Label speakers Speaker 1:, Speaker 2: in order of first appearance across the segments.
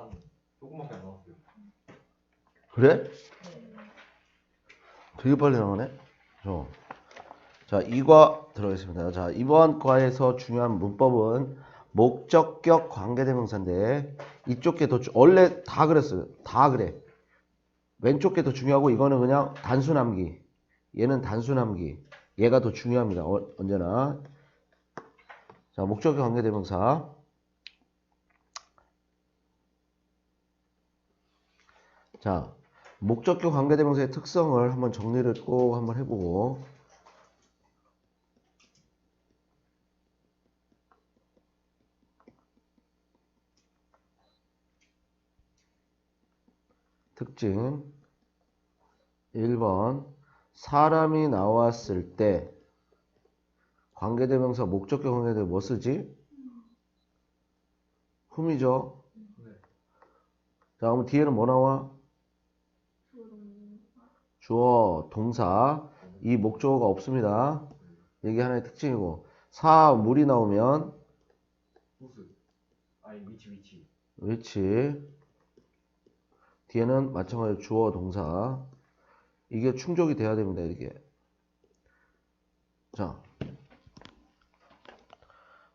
Speaker 1: 한 조금밖에 안 나왔어요.
Speaker 2: 그래? 되게 빨리 나오네. 저. 자, 이과 들어가겠습니다. 자, 이번 과에서 중요한 문법은 목적격 관계대명사인데 이쪽 게 더 원래 다 그랬어요. 다 그래. 왼쪽 게 더 중요하고 이거는 그냥 단순함기. 얘는 단순함기. 얘가 더 중요합니다. 어, 언제나. 자, 목적격 관계대명사. 자, 목적격 관계대명사의 특성을 한번 정리를 꼭 한번 해보고 특징 1번 사람이 나왔을 때 관계대명사 목적격 관계대 뭐 쓰지? 흠이죠.
Speaker 1: 네.
Speaker 2: 자, 그럼 뒤에는 뭐 나와? 주어, 동사. 이 목적어가 없습니다. 이게 하나의 특징이고. 사, 물이 나오면
Speaker 1: 위치 위치.
Speaker 2: 위치. 뒤에는 마찬가지로 주어, 동사. 이게 충족이 돼야 됩니다, 이게. 자.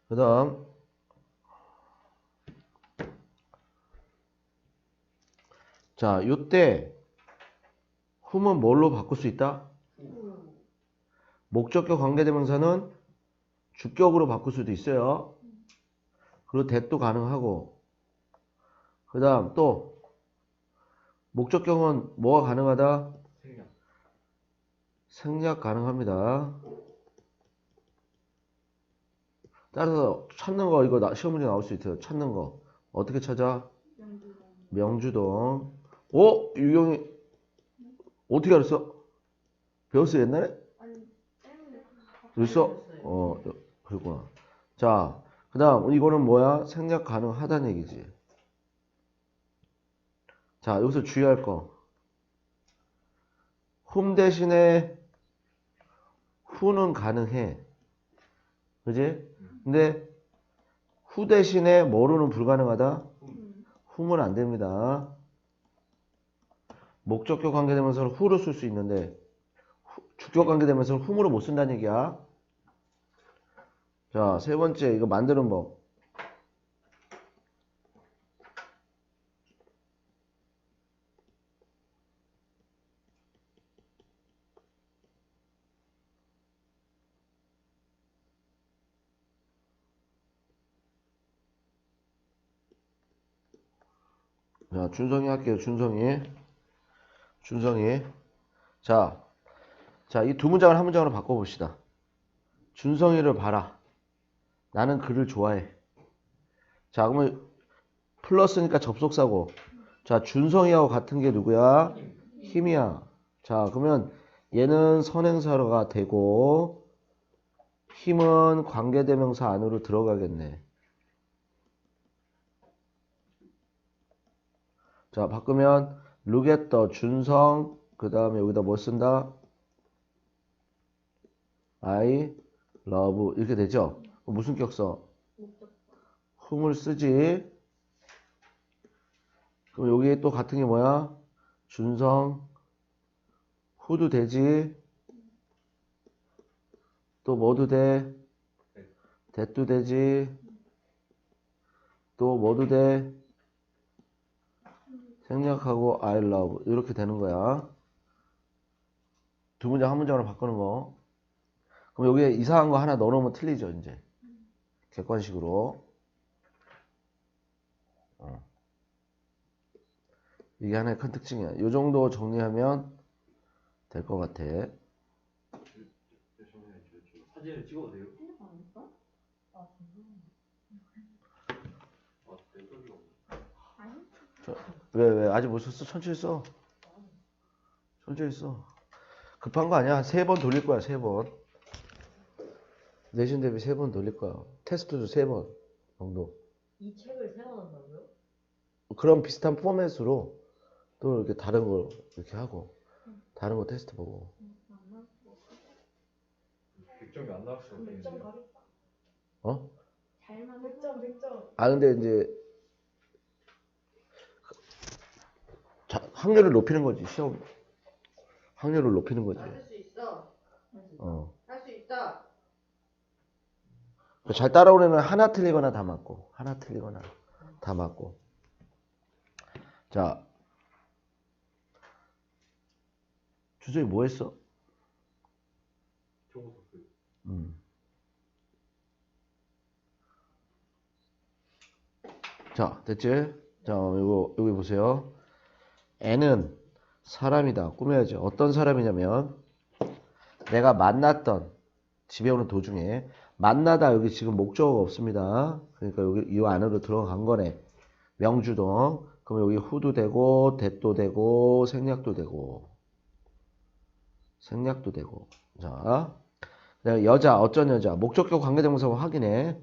Speaker 2: 그 다음. 자, 요때 흠은 뭘로 바꿀 수 있다? 목적격 관계대명사는 주격으로 바꿀 수도 있어요. 그리고 대도 가능하고. 그 다음 또 목적격은 뭐가 가능하다?
Speaker 1: 생략.
Speaker 2: 생략 가능합니다. 따라서 찾는 거 이거 나- 시험 문제 나올 수 있어요. 찾는 거 어떻게 찾아? 명주동. 어? 유경이 어떻게 알았어? 배웠어 옛날에? 그랬어? 어, 그랬구나. 자, 그 다음, 이거는 뭐야? 생략 가능하다는 얘기지. 자, 여기서 주의할 거. 흠 대신에 후는 가능해. 그지? 근데 후 대신에 뭐로는 불가능하다? 흠은 안 됩니다. 목적격 관계되면서 후로 쓸 수 있는데 후- 주격 관계되면서 흠으로 못 쓴다는 얘기야. 자, 세 번째 이거 만드는 법. 자, 준성이 할게요. 준성이. 준성이. 자, 자, 이 두 문장을 한 문장으로 바꿔봅시다. 준성이를 봐라. 나는 그를 좋아해. 자, 그러면 플러스니까 접속사고. 자, 준성이하고 같은 게 누구야? 힘이야. 자, 그러면 얘는 선행사가 되고 힘은 관계대명사 안으로 들어가겠네. 자, 바꾸면 look at the 준성 그 다음에 여기다 뭐 쓴다? I love 이렇게 되죠? 무슨 격서? 흠을 쓰지. 그럼 여기에 또 같은 게 뭐야? 준성 후도 되지. 또 뭐도 돼? 대도 되지. 또 뭐도 돼? 생략하고 I love 이렇게 되는 거야. 두 문장 한 문장으로 바꾸는 거. 그럼 여기에 이상한 거 하나 넣어놓으면 틀리죠, 이제. 객관식으로. 어. 이게 하나의 큰 특징이야. 이 정도 정리하면 될 것 같아.
Speaker 1: 사진을 찍어도 돼요? 아, 내 소리가 없네.
Speaker 2: 왜, 왜? 아직 못 썼어? 천천히 써. 천천히 써. 급한 거 아니야. 세 번 돌릴 거야, 세 번. 내신 대비 세 번 돌릴 거야. 테스트도 세 번 정도.
Speaker 3: 이 책을 세워놓는다고요?
Speaker 2: 그런 비슷한 포맷으로 또 이렇게 다른 걸 이렇게 하고 다른 거 테스트 보고
Speaker 1: 100점이 안 나왔어.
Speaker 3: 100점 가겠다.
Speaker 2: 어?
Speaker 3: 잘만 100점 100점.
Speaker 2: 아 근데 이제 확률을 높이는 거지 시험 확률을 높이는 거지
Speaker 4: 맞을 수 있어.
Speaker 2: 어.
Speaker 4: 할 수 있다.
Speaker 2: 잘 따라오는 애는 하나 틀리거나 다 맞고 하나 틀리거나 다 맞고 자 주석이 뭐 했어? 음. 자, 됐지? 자, 이거, 여기 보세요. N은 사람이다. 꾸며야죠. 어떤 사람이냐면, 내가 만났던, 집에 오는 도중에, 만나다 여기 지금 목적어가 없습니다. 그러니까 여기 이 안으로 들어간 거네. 명주동. 그럼 여기 후도 되고, 대도 되고, 생략도 되고, 생략도 되고. 자, 여자 어쩐 여자 목적격 관계대명사 확인해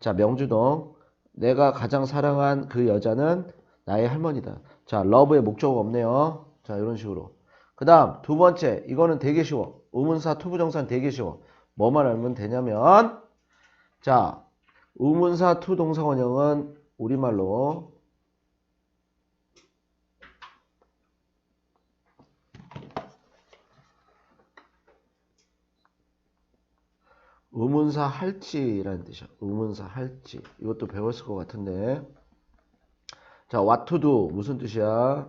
Speaker 2: 자 명주동 내가 가장 사랑한 그 여자는 나의 할머니다 자 러브의 목적어가 없네요 자 이런 식으로 그 다음 두 번째 이거는 되게 쉬워 의문사 투부정사는 되게 쉬워 뭐만 알면 되냐면 자 의문사 투동사 원형은 우리말로 의문사 할지라는 뜻이야. 의문사 할지. 이것도 배웠을 것 같은데. 자, what to do 무슨 뜻이야?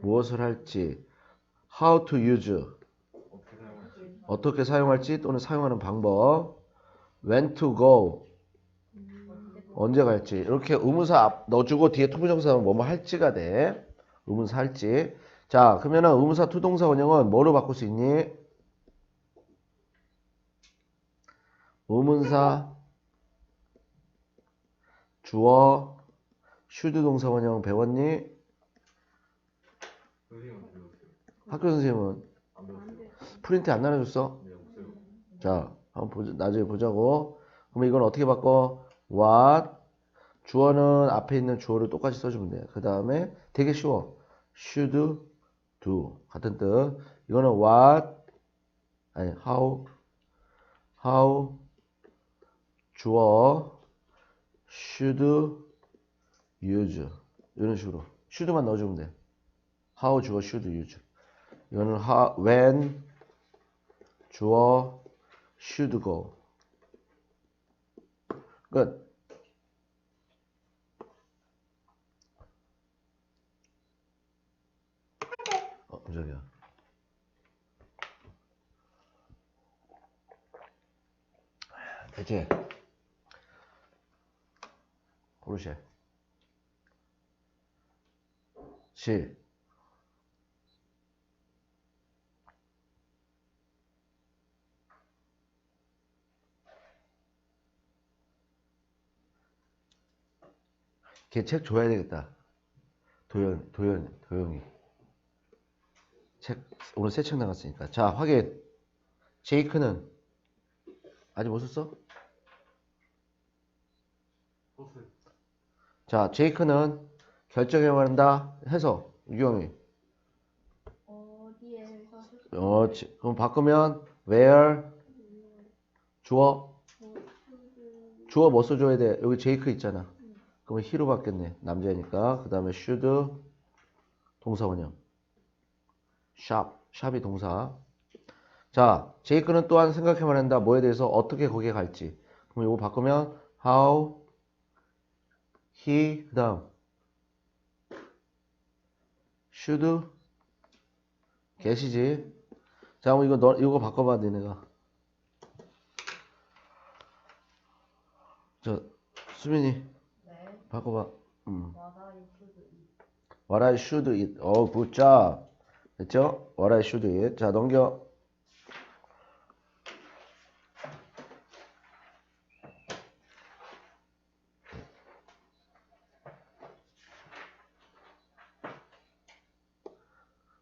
Speaker 1: 무엇을
Speaker 2: 할지. how to use
Speaker 1: 어떻게 사용할지.
Speaker 2: 어떻게 사용할지 또는 사용하는 방법. when to go 언제 갈지. 이렇게 의문사 앞 넣어주고 뒤에 투부정사는 뭐뭐 할지가 돼. 의문사 할지. 자, 그러면은 의문사 투동사 원형은 뭐로 바꿀 수 있니? 의문사 주어 슈드 동사 원형 배웠니? 학교 선생님은. 프린트 안 나눠줬어?
Speaker 1: 네.
Speaker 2: 자, 한번 보자, 나중에 보자고. 그러면 이건 어떻게 바꿔? what 주어는 앞에 있는 주어를 똑같이 써주면 돼. 그 다음에 되게 쉬워. should do 같은 뜻. 이거는 what 아니 how how 주어 should use 이런 식으로 should만 넣어주면 돼. how 주어 should use. 이거는 how, when 주어 should go. 끝. 어, 저기야. 됐지? 고르쉐. 시. 걔책 줘야 되겠다. 도현, 도현, 도영이. 책, 오늘 새 책 나갔으니까. 자, 확인. 제이크는 아직 못 썼어? 자, 제이크는 결정해야 한다. 해서, 유경이.
Speaker 3: 어디에서
Speaker 2: 어, 지- 그럼 바꾸면, where, 주어, 주어 뭐 써줘야 돼? 여기 제이크 있잖아. 그러면 he로 바뀌었네. 남자니까. 그 다음에 should, 동사 원형. shop, shop이 동사. 자, 제이크는 또한 생각해만 한다. 뭐에 대해서 어떻게 거기에 갈지. 그럼 이거 바꾸면 how, he, 그 다음 should, 계시지. 자, 그럼 이거 너, 이거 바꿔봐, 니네가. 저, 수민이,
Speaker 3: 네.
Speaker 2: 바꿔봐. 음. What I should eat. 어, job. 됐죠? What I should eat. 자, 넘겨.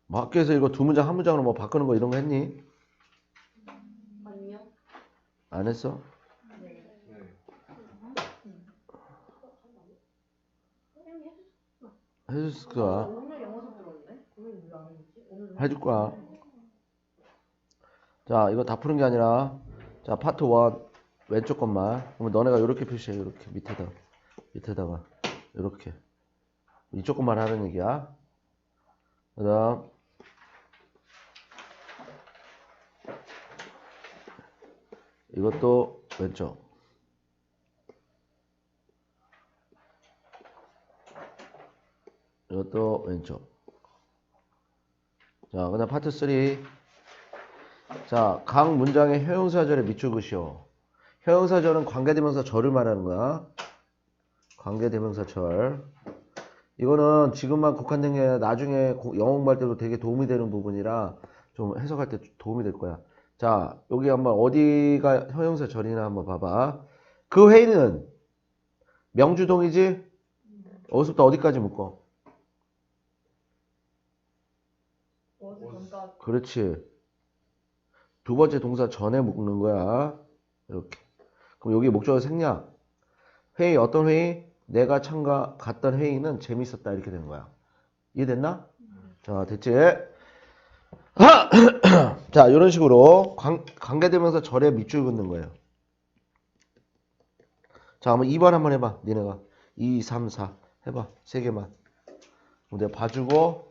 Speaker 2: 뭐 학교에서 이거 두 문장 한 문장으로 뭐 바꾸는 거 이런 거 했니?
Speaker 3: 아니요.
Speaker 2: 안 했어?
Speaker 3: 네.
Speaker 1: 네.
Speaker 2: 해줬을 거야.
Speaker 4: 오늘 영어 수업 들었는데?
Speaker 3: 오늘 왜안 했지? 오늘
Speaker 2: 해줄 거야. 자, 이거 다 푸는 게 아니라, 자, 파트 1, 왼쪽 것만. 그러면 너네가 이렇게 표시해, 이렇게 밑에다. 밑에다가. 이렇게. 이쪽 것만 하는 얘기야. 그 다음 이것도 왼쪽. 이것도 왼쪽. 자, 그 다음 파트 3 자, 각 문장의 형용사절에 밑줄 그시오. 형용사절은 관계대명사 절을 말하는 거야. 관계대명사 절. 이거는 지금만 국한된 게 아니라 나중에 고- 영어 공부할 때도 되게 도움이 되는 부분이라 좀 해석할 때 도움이 될 거야. 자, 여기 한번 어디가 형용사 절이나 한번 봐봐. 그 회의는 명주동이지? 어디서부터 어디까지 묶어? 그렇지. 두 번째 동사 전에 묶는 거야. 이렇게. 그럼 여기 목적어 생략. 회의 어떤 회의? 내가 참가 갔던 회의는 재밌었다 이렇게 되는 거야. 이해됐나? 자, 됐지? 자, 이런 식으로 관, 관계되면서 절에 밑줄 긋는 거예요. 자, 한번 2번 한번 해봐. 니네가 2, 3, 4 해봐. 세 개만. 내가 봐주고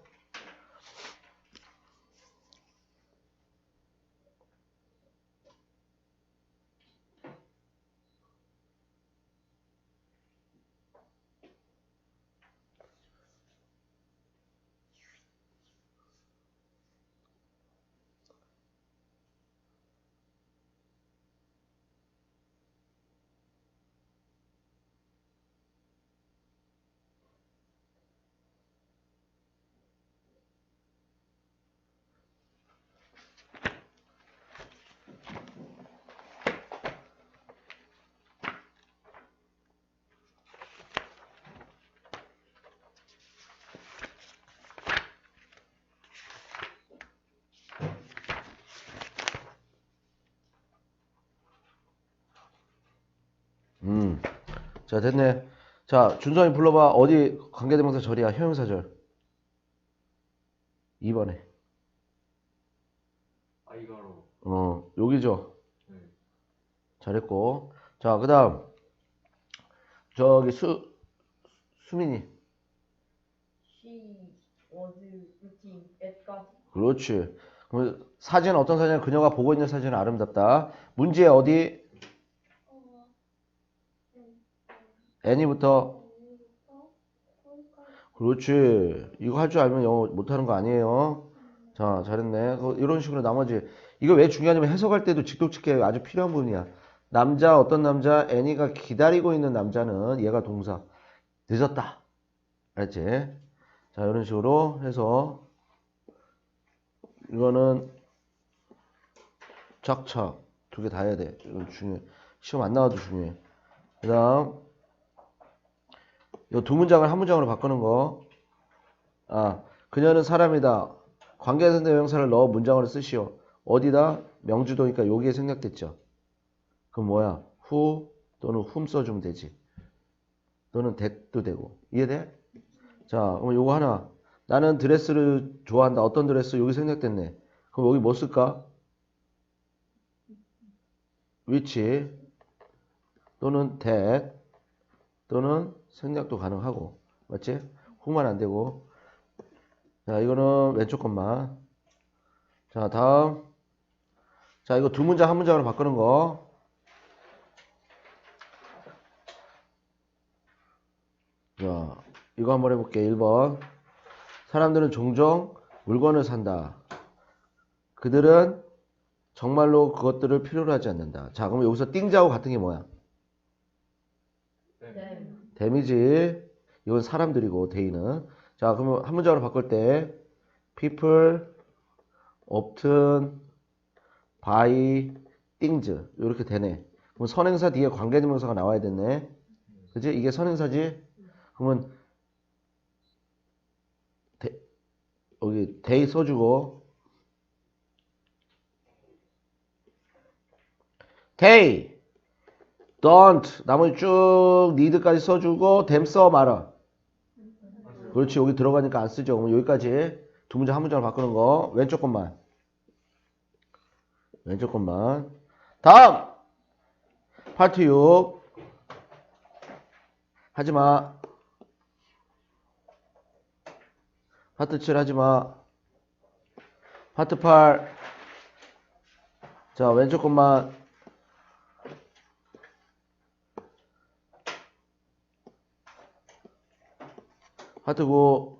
Speaker 2: 음. 자, 됐네. 자, 준성이 불러봐. 어디 관계대명사 절이야? 형용사 절. 2번에.
Speaker 1: 아이가로.
Speaker 2: 어, 여기죠.
Speaker 1: 네.
Speaker 2: 잘했고. 자, 그 다음. 저기 수, 수민이.
Speaker 3: she was looking at까지
Speaker 2: 그렇지. 그럼 사진 어떤 사진은 그녀가 보고 있는 사진은 아름답다. 문제 어디? 애니부터. 그렇지. 이거 할 줄 알면 영어 못하는 거 아니에요. 자, 잘했네. 그 이런 식으로 나머지. 이거 왜 중요하냐면 해석할 때도 직독직해 아주 필요한 부분이야. 남자, 어떤 남자, 애니가 기다리고 있는 남자는 얘가 동사. 늦었다. 알았지? 자, 이런 식으로 해서 이거는 착착 두 개 다 해야 돼. 이건 중요해. 시험 안 나와도 중요해. 그 다음 이두 문장을 한 문장으로 바꾸는 거. 아, 그녀는 사람이다. 관계대명사 대명사를 넣어 문장으로 쓰시오. 어디다? 명주도니까 여기에 생략됐죠. 그럼 뭐야? 후 또는 훔 써주면 되지. 또는 that도 되고. 이해돼? 자, 그럼 요거 하나. 나는 드레스를 좋아한다. 어떤 드레스? 여기 생략됐네. 그럼 여기 뭐 쓸까? which 또는 that 또는 생략도 가능하고 맞지? 후만 안 되고 자 이거는 왼쪽 것만 자 다음 자 이거 두 문장 한 문장으로 바꾸는 거 자, 이거 한번 해볼게. 1번. 사람들은 종종 물건을 산다. 그들은 정말로 그것들을 필요로 하지 않는다. 자, 그럼 여기서 띵자하고 같은 게 뭐야?
Speaker 1: 네.
Speaker 2: 데미지. 이건 사람들이고, 데이는. 자, 그러면 한 문장으로 바꿀 때, people, often, buy, things. 이렇게 되네. 그럼 선행사 뒤에 관계대명사가 나와야 됐네. 그지? 이게 선행사지? 그러면, 대, 여기, they 써주고, they, don't, 나머지 쭉 need까지 써주고, them 써 말아. 그렇지, 여기 들어가니까 안 쓰죠. 그럼 여기까지 두 문장 한 문장으로 바꾸는 거. 왼쪽 것만. 왼쪽 것만. 다음! 파트 6. 하지 마. 파트 7 하지 마. 파트 8. 자, 왼쪽 것만. 파트 9.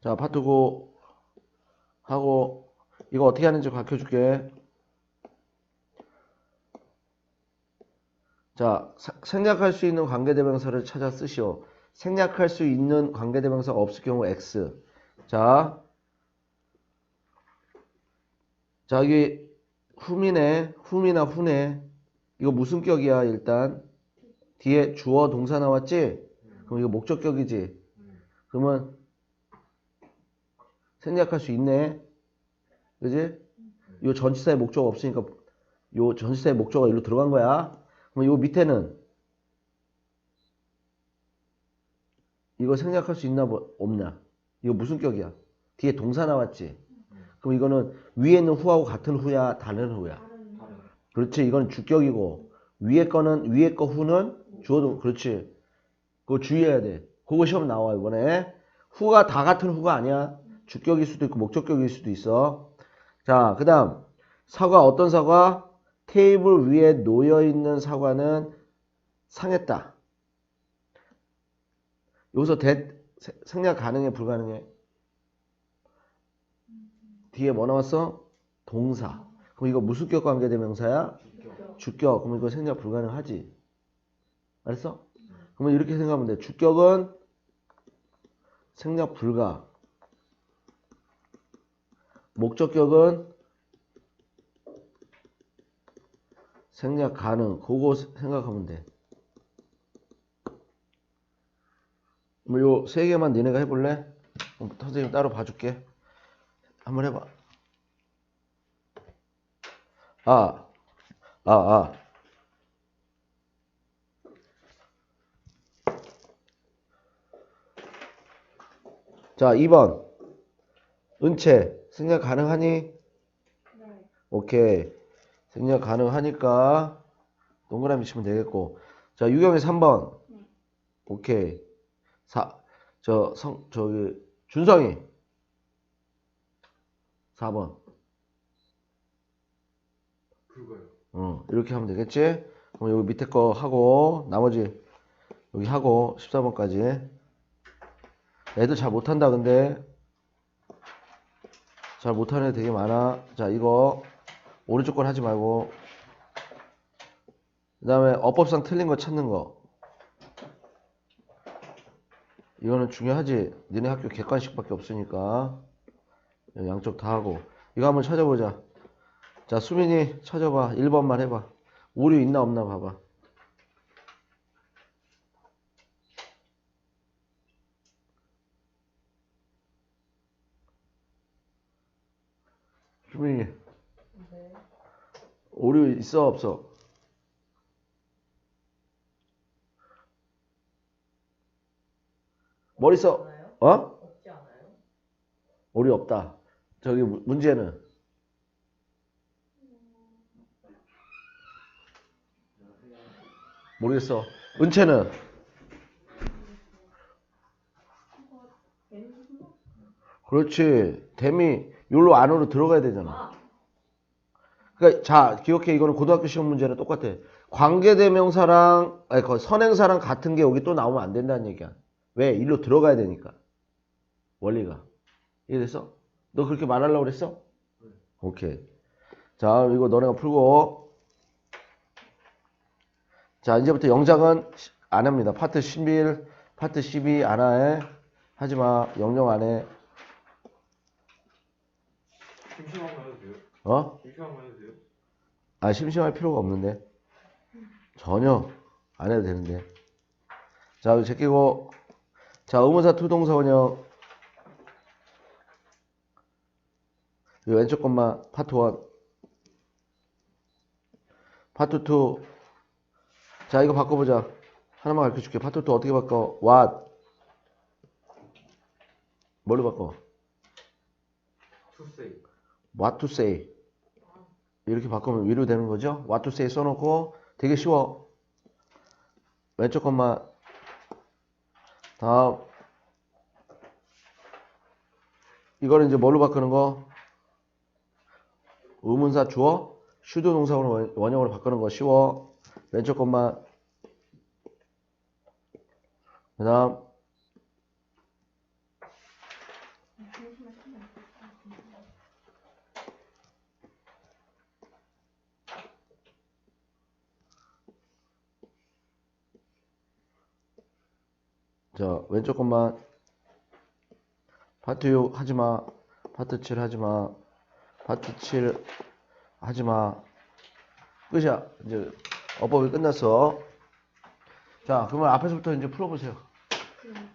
Speaker 2: 자, 파트 9 하고 이거 어떻게 하는지 가르쳐 줄게. 자, 사- 생략할 수 있는 관계대명사를 찾아 쓰시오. 생략할 수 있는 관계대명사가 없을 경우 X. 자, 자, 여기 후미네, 후미나 후네. 이거 무슨 격이야, 일단? 뒤에 주어 동사 나왔지? 그럼 이거 목적격이지? 그러면 생략할 수 있네. 그지? 요 전치사의 목적 없으니까 요 전치사의 목적어가 일로 들어간 거야. 그럼 요 밑에는 이거 생략할 수 있나 뭐 없나? 이거 무슨 격이야? 뒤에 동사 나왔지? 그럼 이거는 위에 있는 후하고 같은 후야, 다른 후야? 그렇지. 이건 주격이고 위에 거는 위에 거 후는 주어도 그렇지. 그거 주의해야 돼. 그거 시험 나와 이번에. 후가 다 같은 후가 아니야. 주격일 수도 있고 목적격일 수도 있어. 자, 그다음 사과 어떤 사과? 테이블 위에 놓여 있는 사과는 상했다. 여기서 대 세- 생략 가능해 불가능해? 뒤에 뭐 나왔어? 동사. 그럼 이거 무수격 관계대명사야?
Speaker 1: 주격.
Speaker 2: 주격. 그럼 이거 생략 불가능하지. 알았어? 그러면 이렇게 생각하면 돼. 주격은 생략 불가. 목적격은 생략 가능. 그거 생각하면 돼. 뭐 요 세 개만 니네가 해볼래? 그럼 선생님 따로 봐줄게. 한번 해봐. 아, 아, 아. 자, 2번. 은채, 생략 가능하니?
Speaker 3: 네.
Speaker 2: 오케이. 생략 가능하니까 동그라미 치면 되겠고. 자, 유경이 3번. 오케이. 4, 저, 성, 저기, 준성이. 4번.
Speaker 1: 그거요.
Speaker 2: 어, 이렇게 하면 되겠지? 그럼 여기 밑에 거 하고, 나머지 여기 하고, 14번까지. 애들 잘 못한다, 근데. 잘 못하는 애 되게 많아. 자, 이거, 오른쪽 건 하지 말고. 그 다음에 어법상 틀린 거 찾는 거. 이거는 중요하지. 니네 학교 객관식밖에 없으니까. 양쪽 다 하고. 이거 한번 찾아보자. 자, 수민이 찾아봐. 1번만 해봐. 오류 있나 없나 봐봐. 수민이,
Speaker 3: 네.
Speaker 2: 오류 있어, 없어? 머리 써. 어?
Speaker 3: 없지 않아요?
Speaker 2: 오류 없다. 저기 문- 문제는? 모르겠어. 은채는? 그렇지. 댐이 여기로 안으로 들어가야 되잖아.
Speaker 3: 아,
Speaker 2: 그러니까 자 기억해 이거는 고등학교 시험 문제랑 똑같아. 관계대명사랑 아니 그 선행사랑 같은 게 여기 또 나오면 안 된다는 얘기야. 왜? 일로 들어가야 되니까. 원리가. 이해됐어? 너 그렇게 말하려고 그랬어? 오케이. 자 이거 너네가 풀고 자 이제부터 영작은 시- 안 합니다. 파트 11, 파트 12 안 해. 하지 마. 영영 안 해.
Speaker 1: 심심한만 해도 돼요?
Speaker 2: 어?
Speaker 1: 심심한만 해도 돼요?
Speaker 2: 아, 심심할 필요가 없는데. 전혀 안 해도 되는데. 자, 제끼고. 자, 의문사 투동사 원형. 이 왼쪽 것만 파트 1. 파트 2. 자, 이거 바꿔보자. 하나만 가르쳐 줄게. 파트 2 어떻게 바꿔? what? 뭘로 바꿔?
Speaker 1: To say.
Speaker 2: what to say. 이렇게 바꾸면 위로 되는 거죠. what to say 써놓고 되게 쉬워. 왼쪽 것만. 다음. 이거는 이제 뭘로 바꾸는 거? 의문사 주어, 슈도 동사로 원- 원형으로 바꾸는 거 쉬워. 왼쪽 것만. 그 다음. 자, 왼쪽 것만. 파트 6 하지마. 파트 7 하지마. 파트 7 하지마. 끝이야. 이제 어법이 끝났어. 자, 그러면 앞에서부터 이제 풀어보세요.
Speaker 3: 그럼